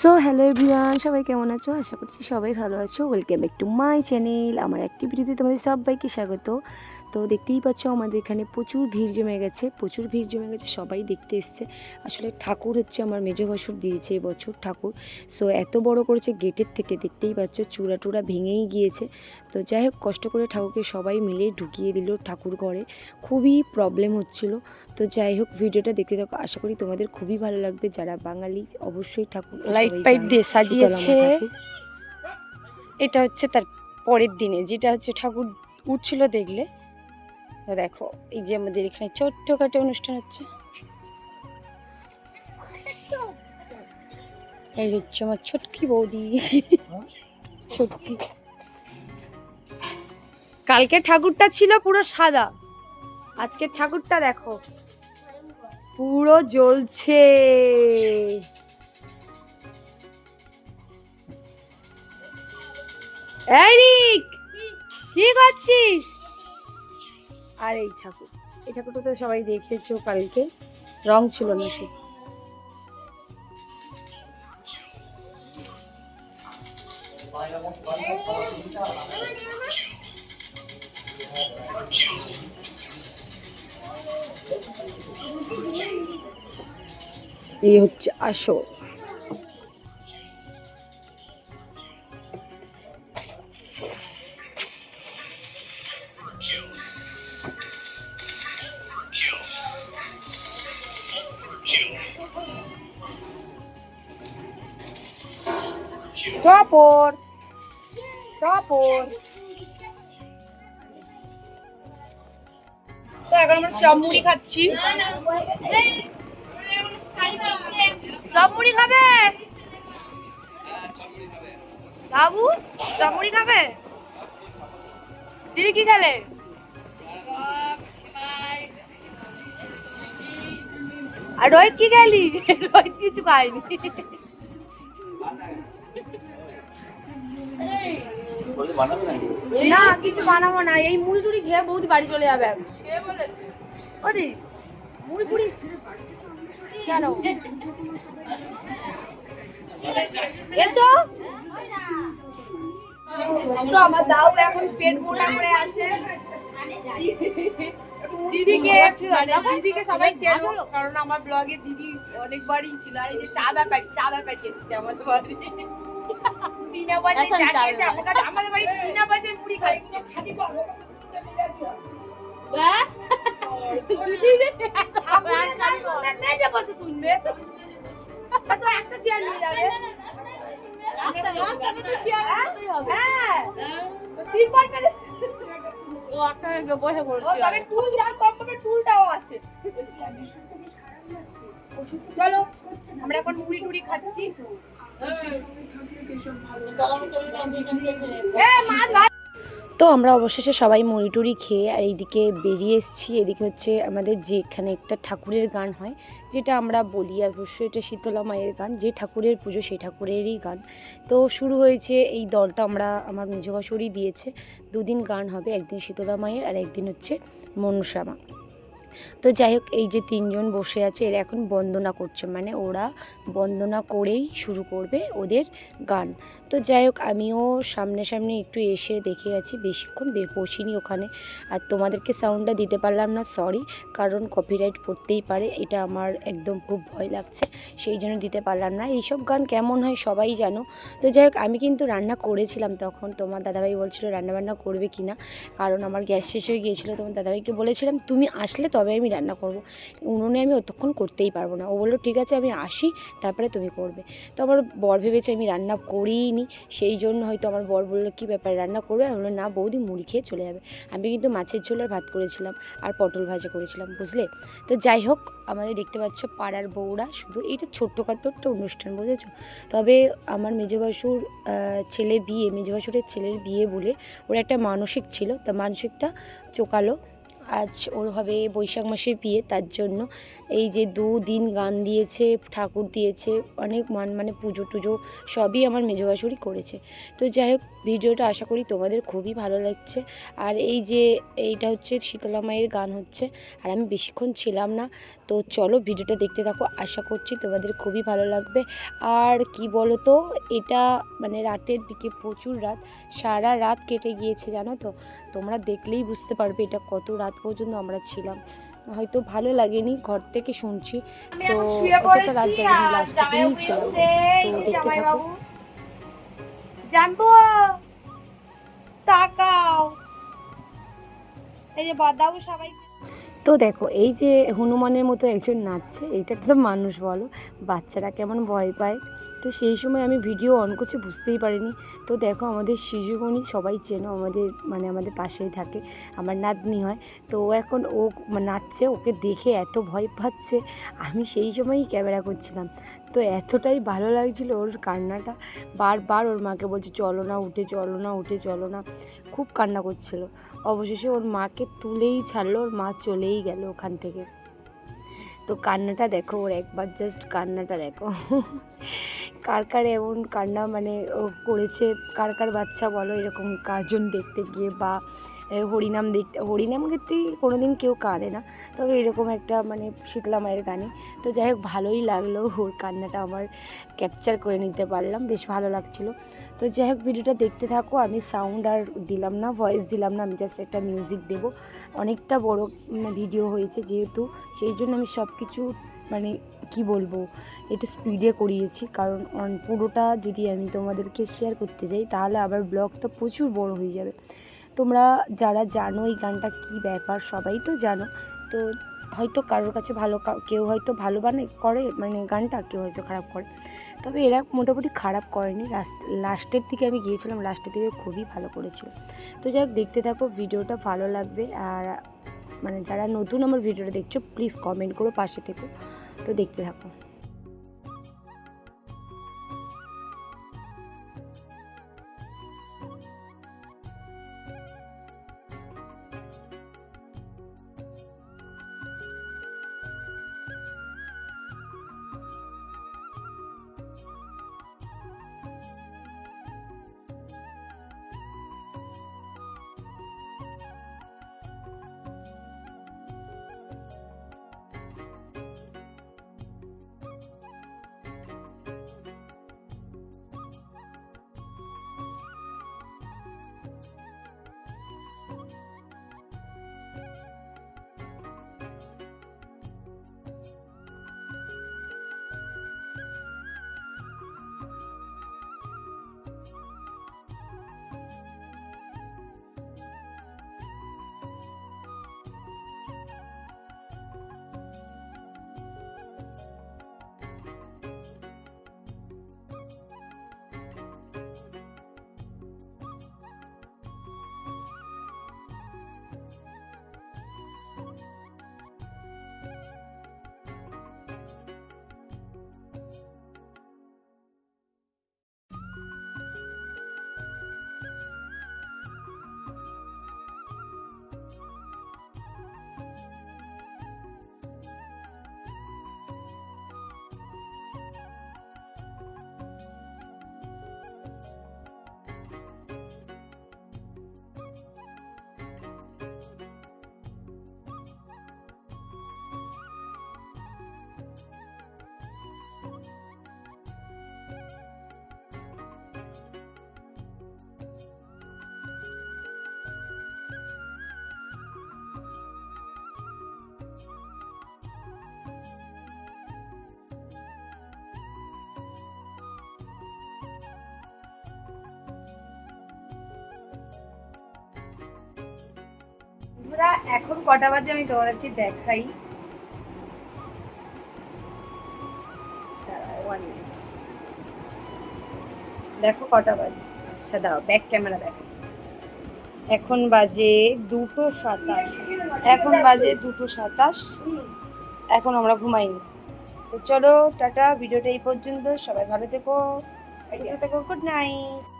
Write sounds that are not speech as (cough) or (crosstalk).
So hello everyone, সবাই কেমন আছো? আশা করছি সবাই ভালো আছো। Welcome back to my channel আমার অ্যাক্টিভিটিতে তোমাদের সবাইকে স্বাগত। তো দেখতেই পাচ্ছ আমাদের এখানে প্রচুর ভিড় জমে গেছে প্রচুর ভিড় জমে গেছে সবাই দেখতে এসছে। আসলে ঠাকুর হচ্ছে আমার মেজো বছর দিয়েছে এবছর ঠাকুর। সো এত বড় করেছে গেটের থেকে দেখতেই পাচ্ছ চূড়া টুড়া ভেঙেই গিয়েছে। তো যাই হোক কষ্ট করে ঠাকুরকে সবাই মিলে ঢুকিয়ে দিল ঠাকুর ঘরে। খুবই প্রবলেম হচ্ছিল। তো যাই হোক ভিডিওটা দেখতে থাকো আশা করি তোমাদের খুবই ভালো লাগবে। যারা বাঙালি অবশ্যই ঠাকুর লাইট পাইট দিয়ে সাজিয়েছে। এটা হচ্ছে তার পরের দিনে যেটা হচ্ছে ঠাকুর উঠছিল দেখলে। তো দেখো, এই যে আমাদের এখানে ছোট্ট ছোট্টখাটো অনুষ্ঠান হচ্ছে। এই হচ্ছে আমার ছোটকি বৌদি। ছোটকি। কালকে ঠাকুরটা ছিল পুরো সাদা। আজকে ঠাকুরটা দেখো, পুরো জ্বলছে। এই রিক, কি করছিস? আর এই ঠাকুর। এই ঠাকুরটা তো সবাই দেখেছ কালকে। রং ছিল না সে। এই হচ্ছে আসল। কাপড় কাপড় তো এখন আমরা চপ মুড়ি খাচ্ছি। চপ মুড়ি খাবে? বাবু চপ মুড়ি খাবে? দিদি কি খেলে? আর রোহিত কি খেলি? (laughs) রোহিত কিছু খায়নি। না কিছু বানাবো না। এই মুড়ি টুড়ি খেয়ে বৌদি বাড়ি চলে যাবে এখন। ওদি মুড়ি টুড়ি কেন? এসো। তো আমার দাও এখন পেট মোটা করে আছে। দিদিকে মানে দিদিকে সবাই চেনো কারণ আমার ব্লগে দিদি অনেকবারই ছিল। আর এই যে চা ব্যাপার চা ব্যাপার এসেছে আমাদের বাড়ি বিনা পয়সায় চা খেয়েছে আমাদের আমাদের বাড়ি বিনা পয়সায় মুড়ি খাই হ্যাঁ? ঠাকুরের গান শুনবে, মেজে বসে শুনবে। তা তো একটা চেয়ার নিয়ে যাবে। হ্যাঁ। আছে। চলো আমরা এখন মুড়ি টুড়ি খাচ্ছি তো আমরা অবশেষে সবাই মুড়ি খেয়ে আর এইদিকে বেরিয়ে এসেছি। এদিকে হচ্ছে আমাদের যেখানে একটা ঠাকুরের গান হয়, যেটা আমরা বলি আর অবশ্যই এটা শীতলা মায়ের গান, যে ঠাকুরের পুজো সেই ঠাকুরেরই গান। তো শুরু হয়েছে এই দলটা আমরা, আমার মেজবাসুরই দিয়েছে। দুদিন গান হবে, একদিন শীতলা মায়ের আর একদিন হচ্ছে মনসা মা। তো যাই হোক, এই যে তিনজন বসে আছে, এরা এখন বন্দনা করছে। মানে ওরা বন্দনা করেই শুরু করবে ওদের গান। তো যাই হোক, আমিও সামনে সামনে একটু এসে দেখে গেছি বেশিক্ষণ বসিনি ওখানে। আর তোমাদেরকে সাউন্ডটা দিতে পারলাম না সরি কারণ কপিরাইট পড়তেই পারে, এটা আমার একদম খুব ভয় লাগছে, সেই জন্য দিতে পারলাম না। এইসব গান কেমন হয় সবাই জানো। তো যাই হোক, আমি কিন্তু রান্না করেছিলাম তখন, তোমার দাদাভাই বলছিল রান্নাবান্না করবে কি না কারণ আমার গ্যাস শেষ হয়ে গিয়েছিল, তোমার দাদাভাইকে বলেছিলাম, তুমি আসলে তবে আমি রান্না করব। উনুনে আমি অতক্ষণ করতেই পারব না। ও বলল, ঠিক আছে, আমি আসি, তারপরে তুমি করবে। তো আমার বর ভেবেছে আমি রান্না করিনি সেই জন্য হয়তো আমার বর বলল, কী ব্যাপার, রান্না করবে? আমি বললাম, না, বৌদি মুড়ি খেয়ে চলে যাবে। আমি কিন্তু মাছের ঝোল আর ভাত করেছিলাম আর পটল ভাজা করেছিলাম, বুঝলে? তো যাই হোক, আমাদের দেখতে পাচ্ছ পাড়ার বউরা শুধু এটা ছোট্টখাটো একটা অনুষ্ঠান, বুঝেছ? তবে আমার মেজবাসুর ছেলে বিয়ে মেজবাসুরের ছেলের বিয়ে বলে ওর একটা মানসিক ছিল, তা মানসিকটা চোকালো। আজ ওর হবে বৈশাখ মাসের বিয়ে, তার জন্য এই যে দুদিন গান দিয়েছে, ঠাকুর দিয়েছে, অনেক মান মানে পুজো টুজো সবই আমার মেজো বাছুরি করেছে। তো যাই হোক, ভিডিওটা আশা করি তোমাদের খুবই ভালো লাগছে। আর এই যে এইটা হচ্ছে শীতলা মায়ের গান হচ্ছে, আর আমি বেশিক্ষণ ছিলাম না। তো চলো ভিডিওটা দেখতে থাকো, আশা করছি তোমাদের খুবই ভালো লাগবে। আর কি বলো তো এটা মানে রাতের দিকে প্রচুর রাত, সারা রাত কেটে গিয়েছে জানো তো? তোমরা দেখলেই বুঝতে পারবে এটা কত রাত পর্যন্ত আমরা ছিলাম হয়তো ভালো লাগেনি ঘর থেকে শুনছি তো অতটা রাত পড়েছি জাগিনি, আর last জামাইবাবু থেকেই ছিলাম। তো দেখতে থাকো। জানব তাকাও এই যে বদাবু সবাই তো দেখো, এই যে হনুমানের মতো একজন নাচছে এটা তো মানুষ বলো, বাচ্চারা কেমন ভয় পায়। তো সেই সময় আমি ভিডিও অন করছি, বুঝতেই পারিনি। তো দেখো, আমাদের শিশুমণি সবাই চেনো, আমাদের মানে আমাদের পাশেই থাকে, আমার নাতনি হয়। তো ও এখন ও নাচছে, ওকে দেখে এত ভয় পাচ্ছে, আমি সেই সময়ই ক্যামেরা করছিলাম। তো এতটাই ভালো লাগছিল ওর কান্নাটা। বারবার ওর মাকে বলছে, চলো না, উঠে, চলো না, উঠে, চলো না। খুব কান্না করছিল। অবশেষে ওর মাকে তুলেই ছাড়লো, ওর মা চলেই গেল ওখান থেকে। তো কান্নাটা দেখো, ওর একবার জাস্ট কান্নাটা দেখো। কার কার এমন কান্না মানে করেছে, কার কার বাচ্চা বলো, এরকম কার্জন দেখতে গিয়ে বা হরিনাম দেখতে হরিনাম দেখতে কোনো দিন কেউ কাঁদে না। তবে এরকম একটা মানে শীতলা মায়ের গানে। তো যাই হোক, ভালোই লাগল ওর কান্নাটা আমার ক্যাপচার করে নিতে পারলাম, বেশ ভালো লাগছিল। তো যাই হোক, ভিডিওটা দেখতে থাকো, আমি সাউন্ড আর দিলাম না ভয়েস দিলাম না, আমি জাস্ট একটা মিউজিক দেবো। অনেকটা বড় ভিডিও হয়েছে যেহেতু, সেই জন্য আমি সব কিছু মানে কি বলব এটা স্পিডে করিয়েছি। কারণ পুরোটা যদি আমি তোমাদেরকে শেয়ার করতে যাই, তাহলে আবার ব্লগটা প্রচুর বড় হয়ে যাবে। তোমরা যারা জানো এই গানটা কি ব্যাপার, সবাই তো জানো। তো হয়তো কারোর কাছে ভালো কেউ হয়তো ভালো বানায় করে মানে গানটা কেউ হয়তো খারাপ করে। তবে এরা মোটামুটি খারাপ করেনি। লাস্টের দিকে আমি গিয়েছিলাম, লাস্টের দিকে খুবই ভালো করেছিল। তো যাই হোক, দেখতে থাকো, ভিডিওটা ভালো লাগবে। আর মানে যারা নতুন আমার ভিডিওটা দেখছ প্লিজ কমেন্ট করো পাশে থেকে। তো দেখতে থাকো। আমরা এখন কটা বাজে আমি তোমাদেরকে দেখাই। দেখো কটা বাজে। আচ্ছা দাও ব্যাক ক্যামেরা দেখো। এখন বাজে দুটো সাতাশ। এখন বাজে দুটো সাতাশ। এখন আমরা ঘুমাইনি। তো চলো, টাটা, ভিডিওটা এই পর্যন্ত। সবাই ভালো থেকো থেকো গুড নাইট